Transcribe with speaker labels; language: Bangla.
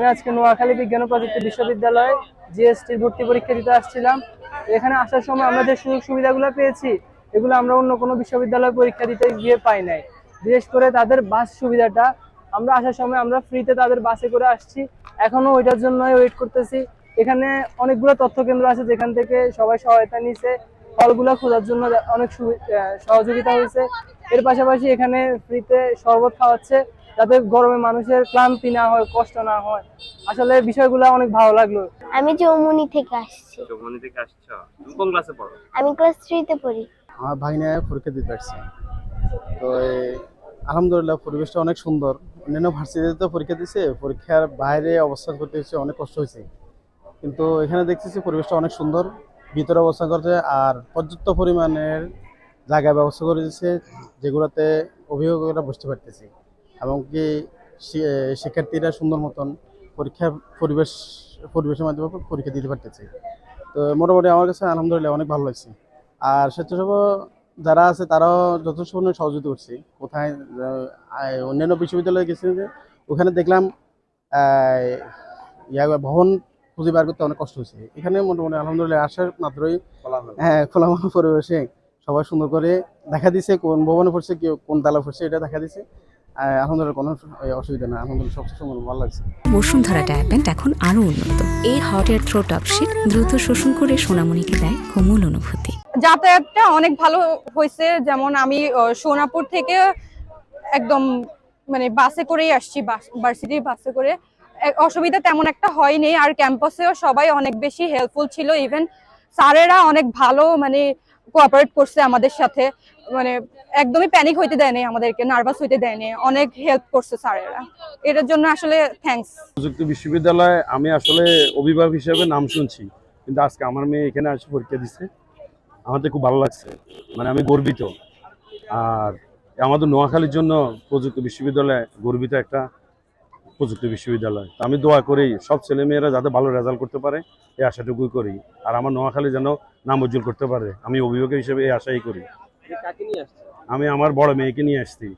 Speaker 1: আমি আজকে নোয়াখালী বিজ্ঞান প্রযুক্তি বিশ্ববিদ্যালয়ে জিএসটির ভর্তি পরীক্ষা দিতে আসছিলাম। এখানে আসার সময় আমরা যে সুযোগ সুবিধাগুলো পেয়েছি, এগুলো আমরা অন্য কোনো বিশ্ববিদ্যালয়ে পরীক্ষা দিতে গিয়ে পাই নাই। বিশেষ করে তাদের বাস সুবিধাটা, আমরা আসার সময় আমরা ফ্রিতে তাদের বাসে করে আসছি। এখনও ওইটার জন্য ওয়েট করতেছি। এখানে অনেকগুলো তথ্য কেন্দ্র আছে যেখান থেকে সবাই সহায়তা নিছে ফলগুলো খোঁজার জন্য অনেক সহযোগিতা হয়েছে। এর পাশাপাশি এখানে ফ্রিতে শরবত খাওয়াচ্ছে। যাতে গরমে মানুষের ক্লান্তি না হয় কষ্ট না হয়। আসলে বিষয়গুলো অনেক ভালো লাগল।
Speaker 2: আমি যমুনি থেকে আসছি।
Speaker 3: চৌমনি থেকে আসছো? তুমি কোন ক্লাসে পড়ো?
Speaker 2: আমি ক্লাস থ্রিতে পড়ি।
Speaker 4: আমার ভাগিনা পরীক্ষা দিতে আসছে। তো এই আলহামদুলিল্লাহ পরিবেশটা অনেক সুন্দর। অন্যান্য ভার্সিটিতে তো পরীক্ষা দিছে পরীক্ষার বাইরে অবস্থান করতে হচ্ছে অনেক কষ্ট হয়েছে। কিন্তু এখানে দেখতেছি পরিবেশটা অনেক সুন্দর ভিতরে অবস্থান করছে আর পর্যাপ্ত পরিমাণের জায়গা ব্যবস্থা করে দিচ্ছে যেগুলোতে অভিভাবকরা বসতে পারতেছে। এবং কি শিক্ষার্থীরা সুন্দর মতন পরীক্ষা পরিবেশ পরিবেশের মাধ্যমে পরীক্ষা দিতে পারতেছে। তো মোটামুটি আমার কাছে আলহামদুলিল্লাহ অনেক ভালো লাগছে। আর স্বেচ্ছাসেবক যারা আছে তারাও যথেষ্ট পরিমাণে সহযোগিতা করছে। কোথায় অন্যান্য বিশ্ববিদ্যালয়ে গেছি যে ওখানে দেখলাম ইয়া ভবন খুঁজে বার করতে অনেক কষ্ট হয়েছে এখানে মোটামুটি আলহামদুলিল্লাহ আসার মাত্রই হ্যাঁ খোলামেলা পরিবেশে সবাই সুন্দর করে দেখা দিছে কোন ভবনে পড়ছে কেউ কোন তালা পড়ছে এটা দেখা দিছে। আলহামদুলিল্লাহ কোনো অসুবিধা না আলহামদুলিল্লাহ সবচেয়ে সুন্দর ভালো লাগছে।
Speaker 5: বসুন্ধরা ডায়াপেন্ট এখন আরও উন্নত। এই হট এয়ার থ্রো টপশিট দ্রুত শোষণ করে সোনামণিকে দেয় কোমল অনুভূতি।
Speaker 6: যাতায়াতটা অনেক ভালো হয়েছে। যেমন আমি সোনাপুর থেকে একদম মানে বাসে করেই আসছি ভার্সিটি বাসে করে। অসুবিধা তেমন একটা হয়নি। আর ক্যাম্পাসেও সবাই অনেক বেশি হেল্পফুল ছিল। ইভেন স্যারেরা অনেক ভালো মানে কোঅপারেট করছে আমাদের সাথে। মানে একদমই প্যানিক হইতে দেয়নি আমাদেরকে নার্ভাস হইতে দেয়নি অনেক হেল্প করছে স্যারেরা। এটার জন্য আসলে থ্যাঙ্কস
Speaker 7: প্রযুক্তি বিশ্ববিদ্যালয়ে আমি আসলে অভিভাবক হিসেবে নাম শুনছি, কিন্তু আজকে আমার মেয়ে এখানে আসে পরীক্ষা দিচ্ছে আমাদের খুব ভালো লাগছে মানে আমি গর্বিত। আর আমাদের নোয়াখালীর জন্য প্রযুক্তি বিশ্ববিদ্যালয় গর্বিত একটা প্রযুক্তি বিশ্ববিদ্যালয়। আমি দোয়া করি সব ছেলেমেয়েরা যাতে ভালো রেজাল্ট করতে পারে, এই আশাটুকুই করি। আর আমার নোয়াখালী যেন নাম উজ্জ্বল করতে পারে, আমি অভিভাবক হিসেবে এই আশাই করি। আমি আমার বড় মেয়েকে নিয়ে আসছি।